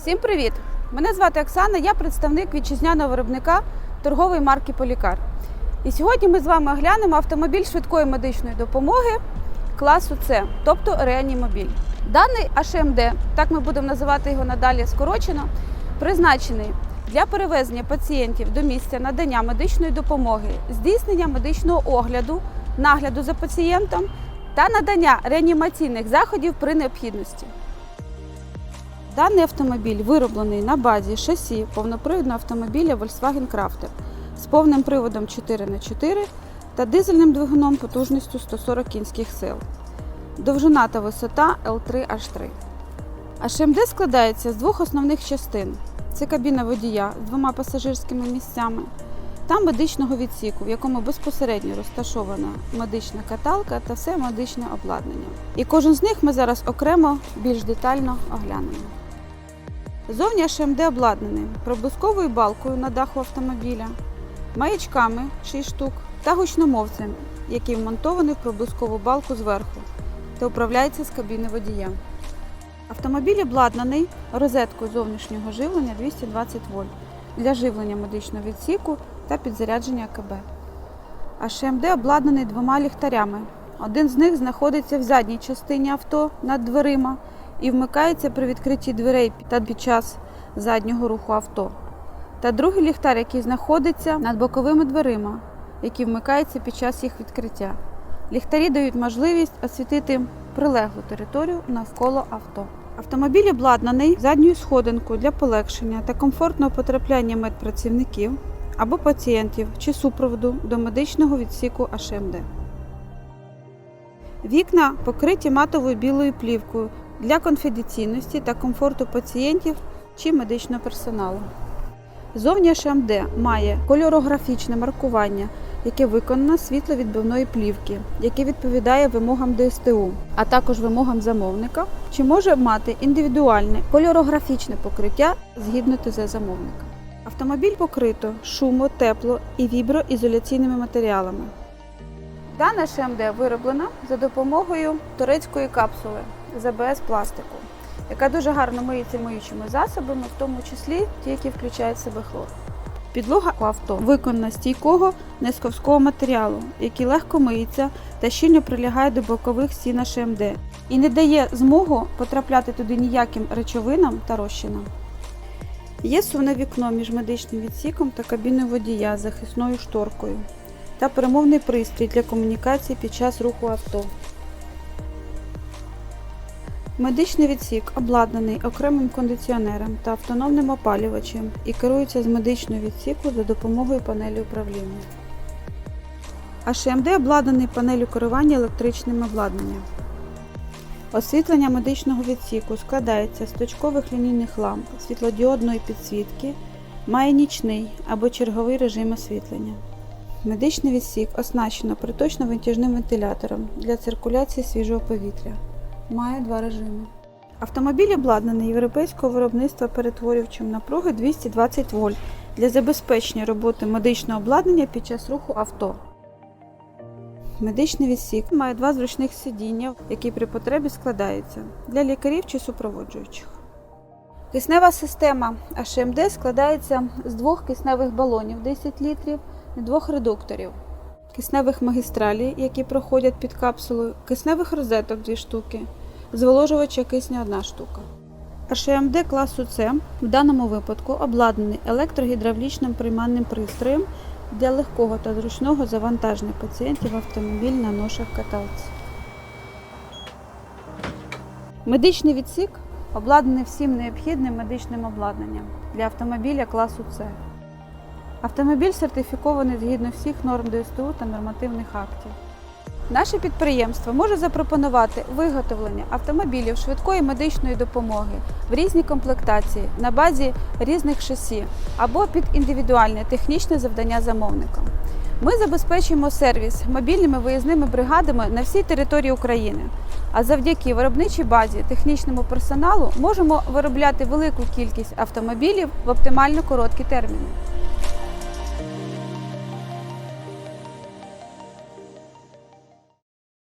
Всім привіт! Мене звати Оксана, я представник вітчизняного виробника торгової марки Полікар. І сьогодні ми з вами оглянемо автомобіль швидкої медичної допомоги класу С, тобто реанімобіль. Даний HMD, так ми будемо називати його надалі скорочено, призначений для перевезення пацієнтів до місця надання медичної допомоги, здійснення медичного огляду, нагляду за пацієнтом та надання реанімаційних заходів при необхідності. Даний автомобіль вироблений на базі шасі повнопривідного автомобіля Volkswagen Crafter з повним приводом 4х4 та дизельним двигуном потужністю 140 кінських сил. Довжина та висота L3H3. HMD складається з двох основних частин: це кабіна водія з двома пасажирськими місцями та медичного відсіку, в якому безпосередньо розташована медична каталка та все медичне обладнання. І кожен з них ми зараз окремо більш детально оглянемо. Зовні ШМД обладнаний проблисковою балкою на даху автомобіля, маячками 6 штук та гучномовцем, який вмонтований в проблискову балку зверху та управляється з кабіни водія. Автомобіль обладнаний розеткою зовнішнього живлення 220 вольт для живлення медичного відсіку та підзарядження АКБ. ШМД обладнаний двома ліхтарями. Один з них знаходиться в задній частині авто над дверима і вмикається при відкритті дверей та під час заднього руху авто. Та другий ліхтар, який знаходиться над боковими дверима, який вмикається під час їх відкриття. Ліхтарі дають можливість освітити прилеглу територію навколо авто. Автомобіль обладнаний задньою сходинкою для полегшення та комфортного потрапляння медпрацівників або пацієнтів чи супроводу до медичного відсіку HMD. Вікна покриті матовою білою плівкою для конфіденційності та комфорту пацієнтів чи медичного персоналу. Зовні ШМД має кольорографічне маркування, яке виконано світловідбивної плівки, яке відповідає вимогам ДСТУ, а також вимогам замовника, чи може мати індивідуальне кольорографічне покриття згідно ТЗ замовника. Автомобіль покрито шумо, тепло і віброізоляційними матеріалами. Дана ШМД вироблена за допомогою турецької капсули з АБС пластику, яка дуже гарно миється миючими засобами, в тому числі ті, які включають в себе хлор. Підлога авто виконана стійкого несковського матеріалу, який легко миється та щільно прилягає до бокових стін ШМД і не дає змогу потрапляти туди ніяким речовинам та розчинам. Є сувне вікно між медичним відсіком та кабіною водія з захисною шторкою та перемовний пристрій для комунікації під час руху авто. Медичний відсік обладнаний окремим кондиціонером та автономним опалювачем і керується з медичного відсіку за допомогою панелі управління. HMD обладнаний панелью керування електричним обладнанням. Освітлення медичного відсіку складається з точкових лінійних ламп світлодіодної підсвітки, має нічний або черговий режим освітлення. Медичний відсік оснащено приточно-витяжним вентилятором для циркуляції свіжого повітря. Має два режими. Автомобіль обладнаний європейського виробництва перетворювачем напруги 220 вольт для забезпечення роботи медичного обладнання під час руху авто. Медичний відсік має два зручних сидіння, які при потребі складаються для лікарів чи супроводжуючих. Киснева система HMD складається з двох кисневих балонів 10 літрів і двох редукторів, кисневих магістралей, які проходять під капсулою, кисневих розеток 2 штуки, зволожувача кисня 1 штука. HMD класу С в даному випадку обладнаний електрогідравлічним приймальним пристроєм для легкого та зручного завантаження пацієнтів автомобіль на ношах каталці. Медичний відсік обладнаний всім необхідним медичним обладнанням для автомобіля класу С. Автомобіль сертифікований згідно всіх норм ДСТУ та нормативних актів. Наше підприємство може запропонувати виготовлення автомобілів швидкої медичної допомоги в різній комплектації на базі різних шасі або під індивідуальне технічне завдання замовника. Ми забезпечуємо сервіс мобільними виїзними бригадами на всій території України. А завдяки виробничій базі, технічному персоналу можемо виробляти велику кількість автомобілів в оптимально короткі терміни.